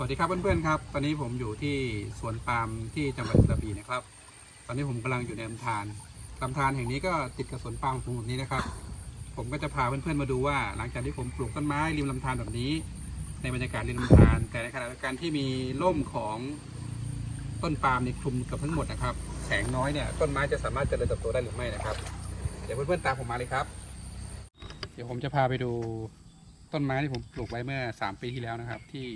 สวัสดีครับเพื่อนๆครับ ตอนนี้ผมอยู่ที่สวนปาล์มที่จังหวัดกระบี่นะครับ ตอนนี้ผมกำลังอยู่ในลำธารลำธารแห่งนี้ก็ติดกับสวนปาล์มของผมนี้นะครับ ผมก็จะพาเพื่อนๆมาดูว่า หลังจากที่ผมปลูกต้นไม้ริมลำธารแบบนี้ ในบรรยากาศริมลำธารแต่ในขณะเดียวกันที่มีร่มของต้นปาล์มในคลุมกับทั้งหมดนะครับ แสงน้อยเนี่ยต้นไม้จะสามารถเจริญเติบโตได้หรือไม่นะครับ เดี๋ยวเพื่อนๆตามผมมาเลยครับ เดี๋ยวผมจะพาไปดูต้นไม้ที่ผมปลูกไว้เมื่อ 3 ปีที่แล้วนะครับ ที่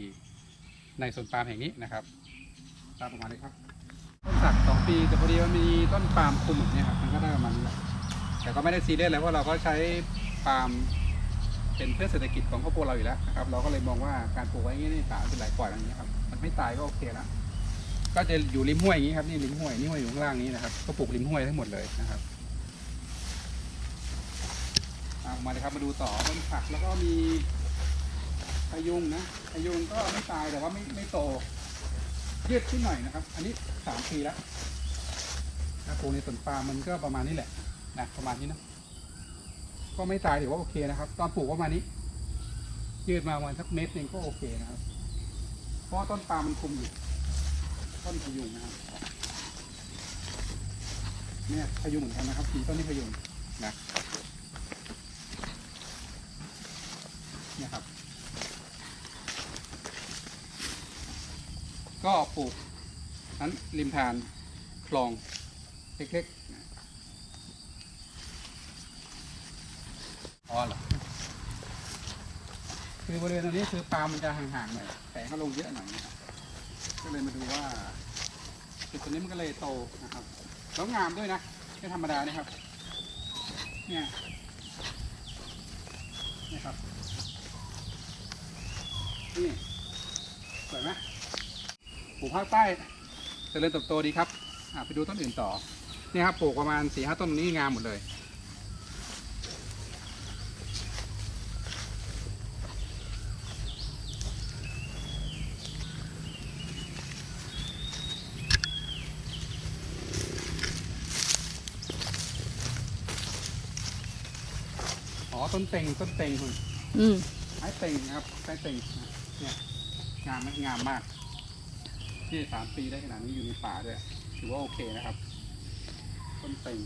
ในสวนปาล์มแห่งนี้นะครับตามผมมาเลยครับ ต้นสักสองปีแต่พอดีมันมีต้นปาล์มคุมแบบนี้ครับมันก็ได้ประมาณนี้แหละแต่ก็ไม่ได้ซีเรียสอะไรเพราะเราก็ใช้ปาล์มเป็นเพื่อเศรษฐกิจของครอบครัวเราอยู่แล้วนะครับ เราก็เลยมองว่าการปลูกไว้อย่างนี้นี่ป่าเป็นหลายปล่อยอย่างนี้ยครับมันไม่ตายก็โอเคแล้วก็จะอยู่ริมห้วยอย่างนี้ครับนี่ริมห้วยนี่ห้วยอยู่ข้างล่างนี้นะครับก็ปลูกริมห้วยทั้งหมดเลยนะครับมาเลยครับมาดูต่อต้นผักแล้วก็มี พยุงนะพยุงก็ไม่ตายแต่ว่าไม่ไม่โตยืดขึ้นหน่อยนะครับ อันนี้สามปีแล้วนะปลูกในสวนปาล์มมันก็ประมาณนี้แหละนะประมาณนี้นะก็ไม่ตายถือว่าโอเคนะครับ ตอนปลูกประมาณนี้ ยืดมาประมาณสักเมตรหนึงก็โอเคนะครับ เพราะว่าต้นปาล์มมันคุมอยู่ต้นพยุงนะครับเนี่ยพยุงเหมือนกันนะครับสีต้นนี้พยุงนะเนี่ยครับ ก็ปลูกนั้นริมทานคลองเล็กๆอ๋อเหรอคือบริเวณตรงนี้คือปาล์มมันจะห่างๆหน่อยแสงก็ลงเยอะหน่อยนะครับก็เลยมาดูว่าจุดตรงนี้มันก็เลยโตนะครับแล้วงามด้วยนะไม่ธรรมดานะครับ เนี่ยนี่ครับนี่สวยไหม ปลูกภาคใต้เจริญเติบโตดีครับอะไปดูต้นอื่นต่อเนี่ยครับปลูกประมาณสี่ห้าต้นนี้งามหมดเลย อ๋อต้นเต็งต้นเต็งคุณอืมไม้เต็งนะครับไม้เต็งนะเนี่ยงามไหมงามมาก ที่สามปีได้ขนาดนี้อยู่ในป่าด้วยถือว่าโอเคนะครับ ต้นเต็ง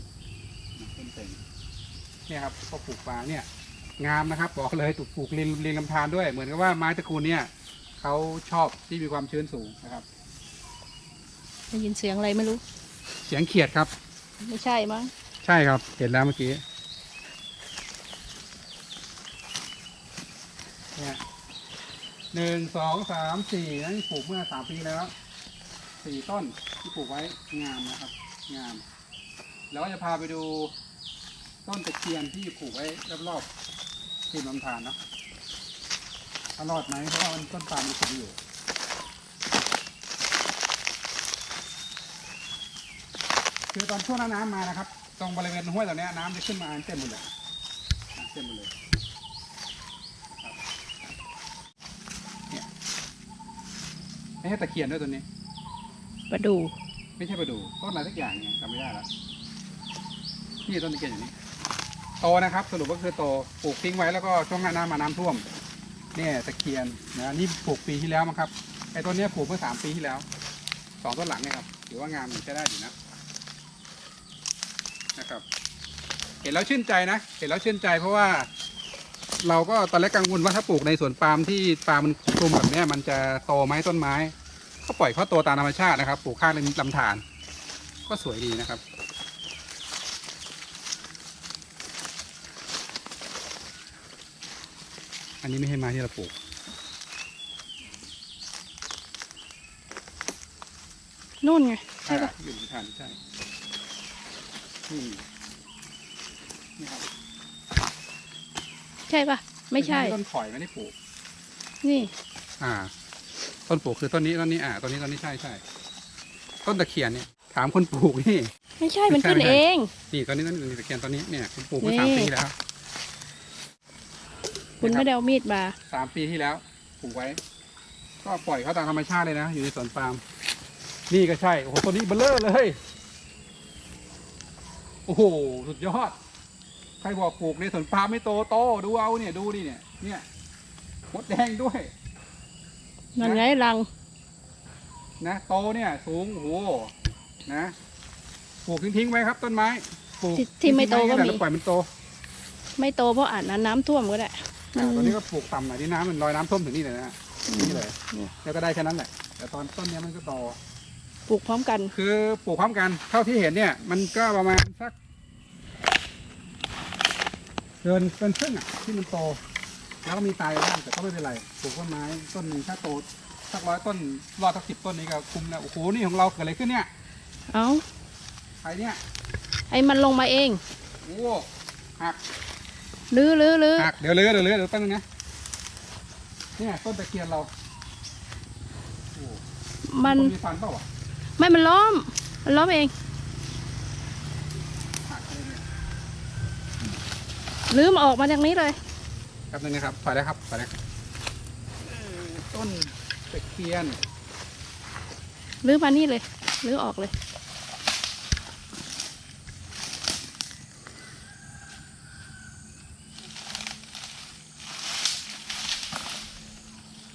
นะต้นเต็งเนี่ยครับพอปลูกป่าเนี่ย งามนะครับบอกเลยถูกปลูกริมริมลำธารด้วย เหมือนกับว่าไม้ตระกูลเนี่ยเขาชอบที่มีความชื้นสูงนะครับ ได้ยินเสียงอะไรไม่รู้ เสียงเขียดครับ ไม่ใช่มั้งใช่ครับเห็นแล้วเมื่อกี้เนี่ยหนึ่งสองสามสี่นั่นปลูกเมื่อสามปีแล้ว สี่ต้นที่ปลูกไว้งามนะครับ งาม แล้วก็จะพาไปดูต้นตะเคียนที่ปลูกไว้รอบๆริมลำธารเนาะถ้ารอดไหมเพราะว่ามันต้นปาลมมันสูงอยู่คือตอนช่วงหน้าน้ำมานะครับ ตรงบริเวณห้วยเหล่านี้น้ำจะขึ้นมาเต็มหมดเลยเต็มหมดเลยเนี่ยไม่ใช่ตะเคียนด้วยตัวนี้ ประดูไม่ใช่ประดูต้นอะไรสักอย่างเนี่ยจำไม่ได้แล้วนี่ต้นตะเคียนอย่างนี้โตนะครับ สรุปก็คือโตปลูกทิ้งไว้แล้วก็ช่วงหน้าน้ำมาน้ำท่วมเนี่ยตะเคียนนะนี่ปลูกปีที่แล้วมั้งครับไอ้ต้นเนี้ยปลูกเมื่อสามปีที่แล้วสองต้นหลังเนี่ยครับถือว่างามใช้ได้อยู่นะนะครับ เห็นแล้วชื่นใจนะ เห็นแล้วชื่นใจเพราะว่า เราก็ตอนแรกกังวลว่าถ้าปลูกในสวนปาล์มที่ปาล์มมันคลุมแบบเนี้ยมันจะโตไหมต้นไม้ ก็ปล่อยเขาโตตามธรรมชาตินะครับปลูกข้างริมลำธารก็สวยดีนะครับ อันนี้ไม่ใช่ไม้ที่เราปลูก นู่นไง ใช่ปะอ่าอยู่ในฐานใช่นี่นี่ครับใช่ปะไม่ใช่ต้นข่อยไม่ได้ปลูก นี่ อ่า ต้นปลูกคือต้นนี้ต้นนี้อ่าต้นนี้ต้นนี้ใช่ใช่ต้นตะเคียนเนี่ยถามคนปลูกนี่ ไม่ใช่มันไม่ใช่ขึ้นไม่ใช่เอง นี่ต้นนี้ต้นนี้ตะเคียนต้นนี้เนี่ยคุณปลูกเมื่อนี่สามปีแล้วคุณไม่ได้เอามีดมาสามปีที่แล้วปลูกไว้ ก็ปล่อยเขาตามธรรมชาติเลยนะ อยู่ในสวนปาล์มนี่ก็ใช่ โอ้โหต้นนี้เบลเลอร์เลย โอ้โห สุดยอด ใครบอกปลูกในสวนปาล์มไม่โตโตดูเอาเนี่ยดูดิเนี่ย เนี่ยมดแดงด้วย นั่นไงรัง นะโตเนี่ยสูงโอ้โหนะปลูกทิ้งๆไว้ครับต้นไม้ปลูกที่ที่ไม่โตก็ทิ้งๆว้มีแล้วปล่อยมันโตไม่โตเพราะอาจน้ำท่วมก็ได้อ่ามันตอนนี้ก็ปลูกต่ำหน่อยที่น้ำมันลอยน้ำท่วมถึงนี่เลยนะฮะนี่เลยเนี่ยแล้วก็ได้แค่นั้นแหละ แต่ตอนต้นเนี้ยมันก็โต ปลูกพร้อมกันคือปลูกพร้อมกันเท่าที่เห็นเนี่ย มันก็ประมาณสักเกินเกินครึ่งอะที่มันโต แล้วก็มีตายบ้างแต่ก็ไม่เป็นไรปลูกต้นไม้ต้นหนึ่งถ้าโตสักร้อยต้นรอดสักสิบต้นนี้ก็คุ้มแล้วโอ้โหนี่ของเราเกิดอะไรขึ้นเนี่ยเอาใครเนี่ยไอ้มันลงมาเองโอ้หักลื้อลื้อลื้อหักเดี๋ยวเลื้อเดี๋ยวเลื้อเดี๋ยวตั้งนึงนะเนี่ยต้นตะเคียนเราโอ้มันคนมีฟันเปล่าวะไม่มันล้มมันล้มเองหักเลยเนี่ยลื้อมาออกมาจากนี้เลย แป๊บนึงนะครับถอยแล้วครับถอยแล้วครับเอ่อต้นตะเคียนลื้อมานี่เลยลื้อออกเลย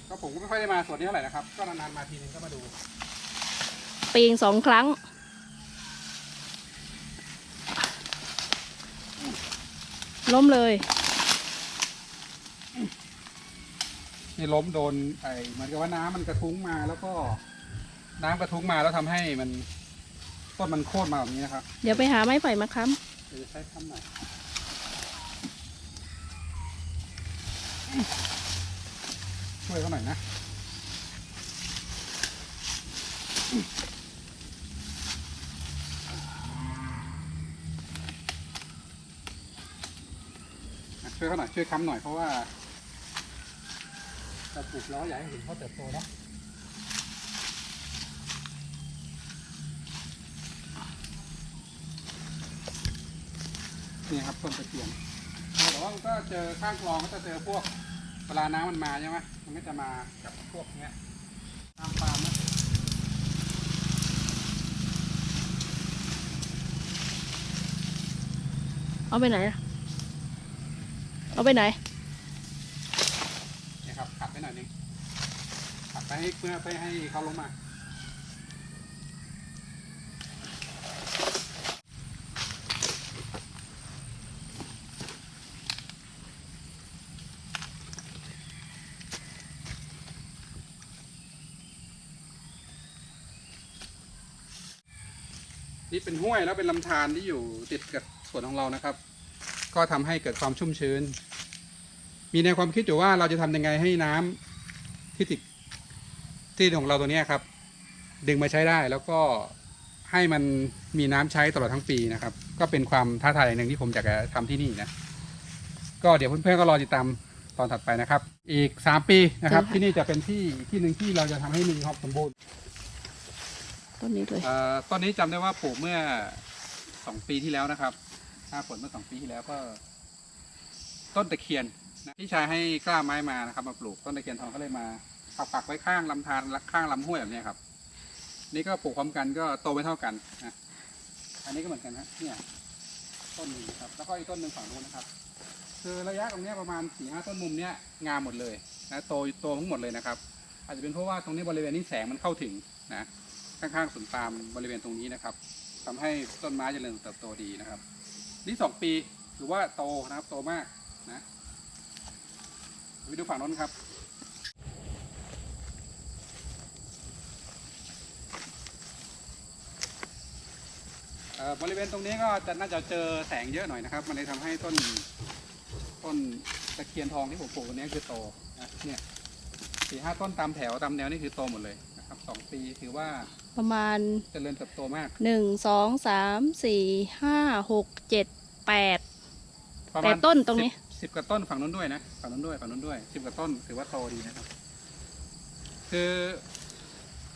ก็ผมก็ไม่ค่อยได้มาสวนนี้เท่าไหร่นะครับ ก็นานๆมาทีนึงก็มาดู ปีงสองครั้ง ล้มเลย นี่ล้มโดนไอ้เหมือนกับว่าน้ำมันกระทุ้งมาแล้วก็น้ำกระทุ้งมาแล้วทำให้มันต้นมันโค่นมาแบบนี้นะครับเดี๋ยวไปหาไม้ไผ่มาค้เดี๋ยวจะใช้คำหน่อยช่วยเขาหน่อยนะอะช่วยเขาหน่อยช่วยค้ำหน่อยเพราะว่า เราปลูกแล้วอยากให้เห็นเขาเติบโตเนาะนี่ครับต้นตะเคียนแต่ว่ามันก็เจอข้างคลองก็จะเจอพวกเวลาน้ำมันมาใช่ไหมมันก็จะมากับพวกเนี้ยตามปาล์มนะเอาไปไหน เอาไปไหน เนี่ยครับขัดไปหน่อยนึงขัดไป ให้เพื่อไปให้เขาลงมานี่เป็นห้วยแล้วเป็นลำธารที่อยู่ติดกับสวนของเรานะครับ ก็ทำให้เกิดความชุ่มชื้น มีในความคิดอยู่ว่าเราจะทำยังไงให้น้ำที่ติด ที่ของเราตัวเนี้ยครับ ดึงมาใช้ได้แล้วก็ให้มันมีน้ำใช้ตลอดทั้งปีนะครับ ก็เป็นความท้าทายอย่างหนึ่งที่ผมอยากจะทำที่นี่นะ ก็เดี๋ยวเพื่อนๆก็รอติดตามตอนถัดไปนะครับ อีกสามปีนะครับใช่ค่ะที่นี่จะเป็นที่ที่หนึ่งที่เราจะทำให้มีความสมบูรณ์ต้นนี้เลยเอ่อต้นนี้จำได้ว่าปลูกเมื่อสองปีที่แล้วนะครับหน้าฝนเมื่อสองปีที่แล้วก็ ต้นตะเคียนนะพี่ชายให้กล้าไม้มานะครับ มาปลูกต้นตะเคียนทองก็เลยมา ปักปักไว้ข้างลำธารข้างลำห้วยแบบนี้ครับ นี่ก็ปลูกพร้อมกันก็โตไม่เท่ากันนะอันนี้ก็เหมือนกันฮะเนี่ยต้นหนึงครับ แล้วก็อีกต้นหนึ่งฝั่งนู้นนะครับ คือระยะตรงนี้ประมาณสี่ห้าต้นมุมเนี้ยงามหมดเลยนะโตโตทั้งหมดเลยนะครับ อาจจะเป็นเพราะว่าตรงนี้บริเวณนี้แสงมันเข้าถึงนะข้างๆสวนปาล์มบริเวณตรงนี้นะครับทำให้ต้นไม้เจริญเติบโตดีนะครับ นี่สองปีถือว่าโตนะครับโตมากนะไปดูฝั่งโน้นครับ เอ่อ บริเวณตรงนี้ก็จะน่าจะเจอแสงเยอะหน่อยนะครับ มันเลยทำให้ต้นต้นตะเคียนทองที่ผมปลูกตัวนี้คือโตนะเนี่ยสี่ห้าต้นตามแถวตามแนวนี่คือโตหมดเลยนะครับสองปีถือว่าประมาณเจริญเติบโตมากหนึ่งสองสามสี่ห้าหกเจ็ดแปดประแปมาดณต้นตรงนี้ สิบกว่าต้นฝั่งนู้นด้วยนะฝั่งนู้นด้วยฝั่งนู้นด้วยสิบกว่าต้นถือว่าโตดีนะครับ คือ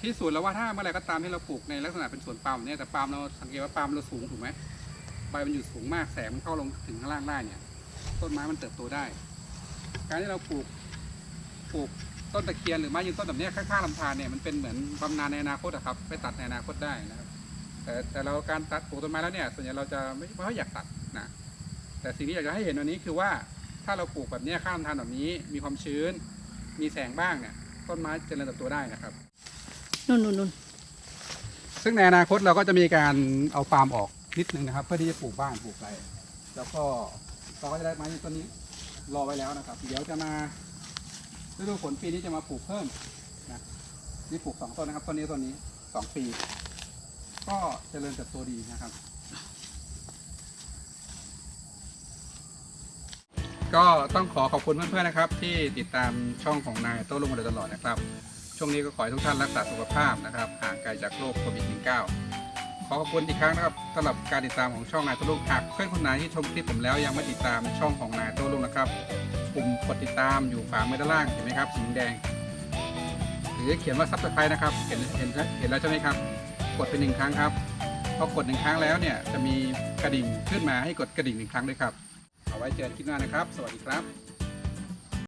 ที่สวนแล้วว่าถ้าเมื่อไรก็ตามที่เราปลูกในลักษณะเป็นสวนปาล์มเนี่ยแต่ปาล์มเราสังเกตว่าปาล์มเราสูงถูกไหมใบมันอยู่สูงมากแสงมันเข้าลงถึงข้างล่างได้เนี่ยต้นไม้มันเติบโตได้ การที่เราปลูกปลูกต้นตะเคียนหรือไม้ยืนต้นแบบเนี้ยข้างๆลำธารเนี่ยมันเป็นเหมือนบำนาญในอนาคตอะครับ ไปตัดในอนาคตได้นะครับแต่แต่เราการตัดปลูกต้นไม้แล้วเนี่ยส่วนใหญ่เราจะไม่ไม่ค่อยอยากตัดนะแต่สิ่งที่อยากจะให้เห็นวันนี้คือว่าถ้าเราปลูกแบบเนี้ยข้ามทานแบบนี้มีความชื้น มีแสงบ้างเนี่ยต้นไม้เจริญเติบโตได้นะครับ นุ่นนุ่นนุ่นซึ่งในอนาคตเราก็จะมีการเอาปาล์มออกนิดนึงนะครับ เพื่อที่จะปลูกบ้านปลูกอะไรแล้วก็เราก็จะได้ไม้ต้นนี้รอไว้แล้วนะครับ เดี๋ยวจะมาฤดูฝนปีนี้จะมาปลูกเพิ่มนะนี่ปลูกสองต้นนะครับต้นนี้ต้นนี้สองปี ก็เจริญเติบโตดีนะครับ ก็ต้องขอขอบคุณเพื่อนๆนะครับ ที่ติดตามช่องของนายโต้ลุงมาโดยตลอดนะครับ ช่วงนี้ก็ขอให้ทุกท่านรักษาสุขภาพนะครับห่างไกลจากโรคโควิด -19 ขอขอบคุณอีกครั้งนะครับสำหรับการติดตามของช่องนายโต้ลุงหากเพื่อนคนไหนที่ชมคลิปผมแล้วยังไม่ติดตามช่องของนายโต้ลุงนะครับปุ่มกดติดตามอยู่ขวามือด้านล่างเห็นไหมครับสีแดง หรือเขียนว่าซับสไครต์นะครับเห็นเห็นเห็นแล้วใช่ไหมครับ กดเป็นหนึ่งครั้งครับพอกดหนึ่งครั้งแล้วเนี่ยจะมีกระดิ่งขึ้นมาให้กดกระดิ่งหนึ่งครั้งด้วยครับ เอาไว้เจอกันคลิปหน้านะครับ สวัสดีครับ